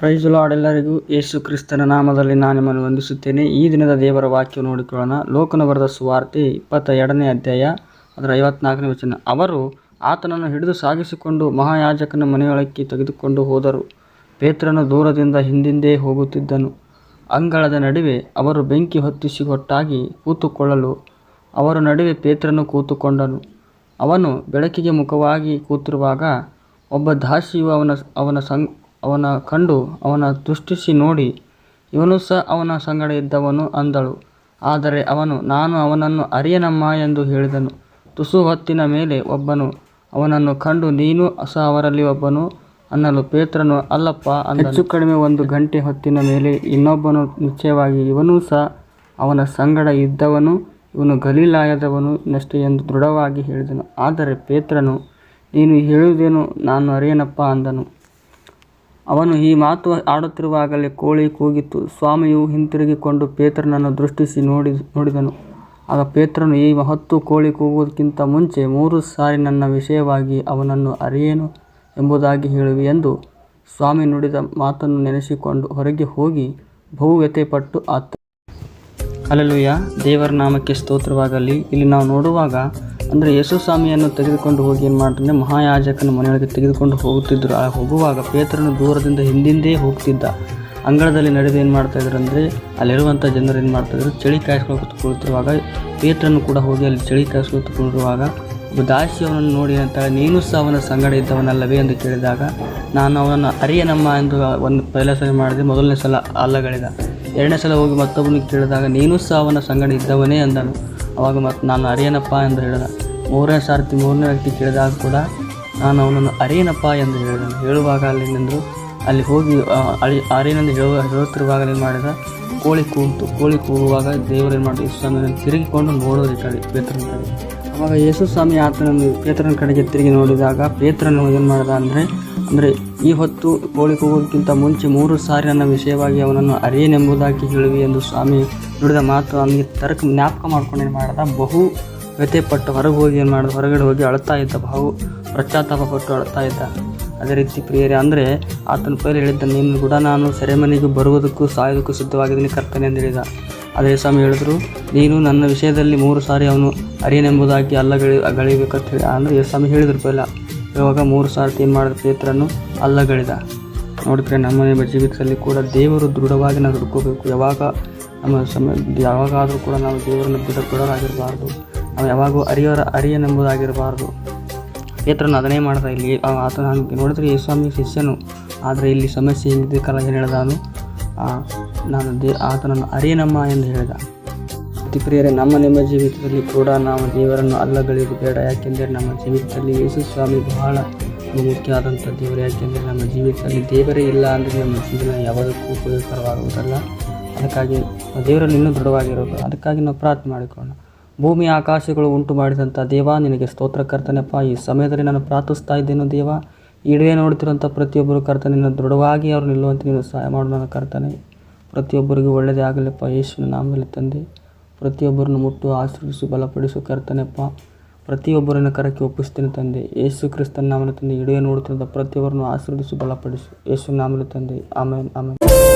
Price lord ಎಲ್ಲರಿಗೂ ಯೇಸು ಕ್ರಿಸ್ತನ ನಾಮದಲ್ಲಿ ನಾನು ನಿಮ್ಮನ್ನು ವಂದಿಸುತ್ತೇನೆ. ಈ ದಿನದ ದೇವರ ವಾಕ್ಯ ನೋಡಿಕೊಳ್ಳೋಣ. ಲೋಕನ ಬರೆದ ಸುವಾರ್ತೆ ಇಪ್ಪತ್ತ ಎರಡನೇ ಅಧ್ಯಾಯ ಅದರ ಐವತ್ನಾಲ್ಕನೇ ವಚನ. ಅವರು ಆತನನ್ನು ಹಿಡಿದು ಸಾಗಿಸಿಕೊಂಡು ಮಹಾಯಾಜಕನ ಮನೆಯೊಳಕ್ಕೆ ತೆಗೆದುಕೊಂಡು ಹೋದರು. ಪೇತ್ರನು ದೂರದಿಂದ ಹಿಂದಿಂದೇ ಹೋಗುತ್ತಿದ್ದನು. ಅಂಗಳದ ನಡುವೆ ಅವರು ಬೆಂಕಿ ಹೊತ್ತಿಸಿ ಹೊಟ್ಟಾಗಿ ಕೂತುಕೊಳ್ಳಲು ಅವರ ನಡುವೆ ಪೇತ್ರನು ಕೂತುಕೊಂಡನು. ಅವನು ಬೆಳಕಿಗೆ ಮುಖವಾಗಿ ಕೂತಿರುವಾಗ ಒಬ್ಬ ದಾಸಿಯು ಅವನ ಅವನ ಸಂ ಅವನ ಕಂಡು ಅವನ ದೃಷ್ಟಿಸಿ ನೋಡಿ, ಇವನು ಸಹ ಅವನ ಸಂಗಡ ಇದ್ದವನು ಅಂದಳು. ಆದರೆ ಅವನು, ನಾನು ಅವನನ್ನು ಅರಿಯನಮ್ಮ ಎಂದು ಹೇಳಿದನು. ತುಸು ಹೊತ್ತಿನ ಮೇಲೆ ಒಬ್ಬನು, ಅವನನ್ನು ಕಂಡು, ನೀನು ಸಹ ಅವರಲ್ಲಿ ಒಬ್ಬನು ಅನ್ನಲು ಪೇತ್ರನು, ಅಲ್ಲಪ್ಪ. ಹೆಚ್ಚು ಕಡಿಮೆ ಒಂದು ಗಂಟೆ ಹೊತ್ತಿನ ಮೇಲೆ ಇನ್ನೊಬ್ಬನು, ನಿಶ್ಚಯವಾಗಿ ಇವನೂ ಸಹ ಅವನ ಸಂಗಡ ಇದ್ದವನು, ಇವನು ಗಲೀಲಾಯದವನು ನಷ್ಟೇ ಎಂದು ದೃಢವಾಗಿ ಹೇಳಿದನು. ಆದರೆ ಪೇತ್ರನು, ನೀನು ಹೇಳುವುದೇನು ನಾನು ಅರಿಯನಪ್ಪ ಅಂದನು. ಅವನು ಈ ಮಾತು ಆಡುತ್ತಿರುವಾಗಲೇ ಕೋಳಿ ಕೂಗಿತ್ತು ಸ್ವಾಮಿಯು ಹಿಂತಿರುಗಿಕೊಂಡು ಪೇತ್ರನನ್ನು ದೃಷ್ಟಿಸಿ ನೋಡಿ, ನೋಡಿದನು. ಆಗ ಪೇತ್ರನು, ಈ ಹೊತ್ತು ಕೋಳಿ ಕೂಗುವುದಕ್ಕಿಂತ ಮುಂಚೆ ಮೂರು ಸಾರಿ ನನ್ನ ವಿಷಯವಾಗಿ ಅವನನ್ನು ಅರಿಯೇನು ಎಂಬುದಾಗಿ ಹೇಳುವಿ ಎಂದು ಸ್ವಾಮಿ ನುಡಿದ ಮಾತನ್ನು ನೆನೆಸಿಕೊಂಡು ಹೊರಗೆ ಹೋಗಿ ಬಹು ವ್ಯಥೆಪಟ್ಟು ಆತ ಅಲ್ಲೆಲೂಯ ದೇವರ ನಾಮಕ್ಕೆ ಸ್ತೋತ್ರವಾಗಲಿ. ಇಲ್ಲಿ ನಾವು ನೋಡುವಾಗ ಅಂದರೆ ಯೇಸು ಸ್ವಾಮಿಯನ್ನು ತೆಗೆದುಕೊಂಡು ಹೋಗಿ ಏನು ಮಾಡ್ತಾನೆ? ಮಹಾಯಾಜಕನ ಮನೆಯೊಳಗೆ ತೆಗೆದುಕೊಂಡು ಹೋಗುತ್ತಿದ್ದರು ಆ ಹೋಗುವಾಗ ಪೇತ್ರನು ದೂರದಿಂದ ಹಿಂದಿಂದೇ ಹೋಗ್ತಿದ್ದ. ಅಂಗಳದಲ್ಲಿ ನಡೆದು ಏನು ಮಾಡ್ತಾ ಇದ್ರು ಅಂದರೆ ಅಲ್ಲಿರುವಂಥ ಜನರು ಏನು ಮಾಡ್ತಾ ಇದ್ರು? ಚಳಿ ಕಾಯಿಸ್ಕೊಂಡು ಕುಳಿತಿರುವಾಗ ಪೇತ್ರನು ಕೂಡ ಹೋಗಿ ಅಲ್ಲಿ ಚಳಿ ಕಾಯಿಸ್ಕೊಂಡು ಕುಳಿರುವಾಗ ಒಬ್ಬ ದಾಸಿ ನೋಡಿ ಅಂತಾಳೆ ನೀನು ಸಹ ಅವನ ಸಂಗಡ ಇದ್ದವನಲ್ಲವೇ ಎಂದು ಕೇಳಿದಾಗ, ನಾನು ಅವನನ್ನು ಅರಿಯನಮ್ಮ ಎಂದು ಒಂದು ಪೈಲ ಸಲ ಮಾಡಿದೆ. ಮೊದಲನೇ ಸಲ ಅಲ್ಲಗಳಿದ. ಎರಡನೇ ಸಲ ಹೋಗಿ ಮತ್ತೊಬ್ಬನಿಗೆ ಕೇಳಿದಾಗ, ನೀನು ಸಹ ಅವನ ಸಂಗಡ ಇದ್ದವನೇ ಅಂದನು. ಅವಾಗ ಮತ್ತು ನಾನು ಅರಿಯನಪ್ಪ ಎಂದು ಹೇಳಿದ. ಮೂರನೇ ಸಾರ್ತಿ ಮೂರನೇ ವ್ಯಕ್ತಿ ಕೇಳಿದಾಗ ಕೂಡ ನಾನು ಅವನನ್ನು ಅರಿಯನಪ್ಪ ಎಂದು ಹೇಳಿದನು ಹೇಳುವಾಗ ಅಲ್ಲಿ ನಿಂದರು, ಅಲ್ಲಿ ಹೋಗಿ ಅಳಿ ಅರಿಯನೆಂದು ಹೇಳುವ ಹೇಳುತ್ತಿರುವಾಗಲೇನು ಮಾಡಿದ ಕೋಳಿ ಕೂಗಿತು ಕೋಳಿ ಕೂಗುವಾಗ ದೇವರು ಏನು ಮಾಡಿ ಸ್ವಾಮಿಯನ್ನು ತಿರುಗಿಕೊಂಡು ನೋಡೋದು ಕಡೆ ಪೇತ್ರನ ಅವಾಗ ಯೇಸು ಸ್ವಾಮಿ ಆತನನ್ನು ಪೇತ್ರನ ಕಡೆಗೆ ತಿರುಗಿ ನೋಡಿದಾಗ ಪೇತ್ರನು ಏನು ಮಾಡಿದ ಅಂದರೆ ಅಂದರೆ ಈ ಹೊತ್ತು ಕೋಳಿ ಕೂಗೋದಕ್ಕಿಂತ ಮುಂಚೆ ಮೂರು ಸಾರಿ ನನ್ನ ವಿಷಯವಾಗಿ ಅವನನ್ನು ಅರಿಯನೆಂಬುದಾಗಿ ಹೇಳುವಿ ಎಂದು ಸ್ವಾಮಿ ನುಡಿದ ಮಾತು ಅವನಿಗೆ ತರ್ಕ ಜ್ಞಾಪಕ ಮಾಡ್ಕೊಂಡು ಏನು ಮಾಡಿದ? ಬಹು ವ್ಯಥೆಪಟ್ಟು ಹೊರಗೆ ಹೋಗಿ ಏನು ಮಾಡಿದ? ಹೊರಗಡೆ ಹೋಗಿ ಅಳ್ತಾ ಇದ್ದ, ಬಹು ಪಶ್ಚಾತ್ತಾಪ ಪಟ್ಟು ಅಳ್ತಾ ಇದ್ದ. ಅದೇ ರೀತಿ ಪ್ರಿಯರೇ, ಅಂದರೆ ಆತನ ಪೈಲಿ ಹೇಳಿದ್ದ, ನೀನು ಕೂಡ ನಾನು ಸೆರೆಮನೆಗೆ ಬರುವುದಕ್ಕೂ ಸಾಯೋದಕ್ಕೂ ಸಿದ್ಧವಾಗಿದ್ದೀನಿ ಕರ್ತನೆ ಎಂದು ಹೇಳಿದ. ಅದೇ ಸ್ವಾಮಿ ಹೇಳಿದ್ರು ನೀನು ನನ್ನ ವಿಷಯದಲ್ಲಿ ಮೂರು ಸಾರಿ ಅವನು ಅರಿಯನೆಂಬುದಾಗಿ ಅಲ್ಲಗಳಿ ಗಳಿಬೇಕಂತ ಹೇಳಿ ಅಂದರೆ ಸ್ವಾಮಿ ಹೇಳಿದ್ರು ಪೈಲ ಇವಾಗ ಮೂರು ಸಾರಿ ಏನು ಮಾಡಿದ ಪೇತ್ರನು ಅಲ್ಲಗಳಿದ ನೋಡಿದ್ರೆ ನಮ್ಮನೆ ನಿಮ್ಮ ಜೀವಿತದಲ್ಲಿ ಕೂಡ ದೇವರು ದೃಢವಾಗಿ ನಾವು ದುಡ್ಕೋಬೇಕು ಯಾವಾಗ ನಮ್ಮ ಸಮ ಯಾವಾಗಾದರೂ ಕೂಡ ನಾವು ದೇವರನ್ನು ಬಿಡ ನಾವು ಯಾವಾಗೂ ಅರಿಯೋರ ಅರಿಯನೆಂಬುದಾಗಿರಬಾರ್ದು. ಪೇತ್ರನು ಅದನ್ನೇ ಮಾಡ್ದ ಇಲ್ಲಿ ಆತ ನಾನು ನೋಡಿದ್ರೆ ಯೇಸ್ವಾಮಿ ಸ್ವಾಮಿ ಶಿಷ್ಯನು ಆದರೆ ಇಲ್ಲಿ ಸಮಸ್ಯೆ ಹಿಂದಿದೆ ಕಲಾಜನ ಏನು ಹೇಳಿದ ಅವನು ಆ, ನಾನು ದೇ ಆತನನ್ನು ಅರಿಯನಮ್ಮ ಎಂದು ಹೇಳಿದ. ಪ್ರಿಯರೇ ನಮ್ಮ ನಿಮ್ಮ ಜೀವಿತದಲ್ಲಿ ಕೂಡ ನಾವು ದೇವರನ್ನು ಅಲ್ಲಗಳಿದು ಬೇಡ. ಯಾಕೆಂದರೆ ನಮ್ಮ ಜೀವಿತದಲ್ಲಿ ಯೇಸು ಸ್ವಾಮಿ ಬಹಳ ಮುಖ್ಯವಾದಂಥ ದೇವರು. ಯಾಕೆಂದರೆ ನಮ್ಮ ಜೀವಿತದಲ್ಲಿ ದೇವರೇ ಇಲ್ಲ ಅಂದರೆ ನಮ್ಮ ಜೀವನ ಯಾವುದಕ್ಕೂ ಉಪಯೋಗಕರವಾಗುವುದಲ್ಲ ಅದಕ್ಕಾಗಿ ದೇವರಲ್ಲಿ ಇನ್ನೂ ದೃಢವಾಗಿರೋದು. ಅದಕ್ಕಾಗಿ ನಾವು ಪ್ರಾರ್ಥನೆ ಮಾಡಿಕೊಳ್ಳೋಣ. ಭೂಮಿ ಆಕಾಶಗಳು ಉಂಟು ಮಾಡಿದಂಥ ದೇವ, ನಿನಗೆ ಸ್ತೋತ್ರ ಕರ್ತನೆಪ್ಪ. ಈ ಸಮಯದಲ್ಲಿ ನಾನು ಪ್ರಾರ್ಥಿಸ್ತಾ ಇದ್ದೇನು ದೇವ? ಇಡುವೆ ನೋಡ್ತಿರೋಂಥ ಪ್ರತಿಯೊಬ್ಬರು ಕರ್ತನೆಯನ್ನು ದೃಢವಾಗಿ ಅವರು ನಿಲ್ಲುವಂತೆ ನೀನು ಸಹಾಯ ಮಾಡೋಣ ಕರ್ತನೆ. ಪ್ರತಿಯೊಬ್ಬರಿಗೂ ಒಳ್ಳೆಯದೇ ಆಗಲಿಪ್ಪ, ಯೇಸುವಿನ ನಾಮದಲ್ಲಿ ತಂದೆ. ಪ್ರತಿಯೊಬ್ಬರನ್ನು ಮುಟ್ಟು ಆಶ್ರಯಿಸು ಬಲಪಡಿಸು, ಕರ್ತನೆಪ್ಪ. ಪ್ರತಿಯೊಬ್ಬರನ್ನ ಕರಕ್ಕೆ ಒಪ್ಪಿಸ್ತೇನೆ ತಂದೆ. ಯೇಸು ಕ್ರಿಸ್ತನ ನಾಮನ ತಂದೆ. ಇಡುವೆ ನೋಡುತ್ತಿದ್ದ ಪ್ರತಿಯೊಬ್ಬರನ್ನು ಆಶೀರ್ವದಿಸು, ಬಲಪಡಿಸು. ಯೇಸು ನಾಮನ ತಂದೆ. ಆಮೇಲೆ ಆಮೇಲೆ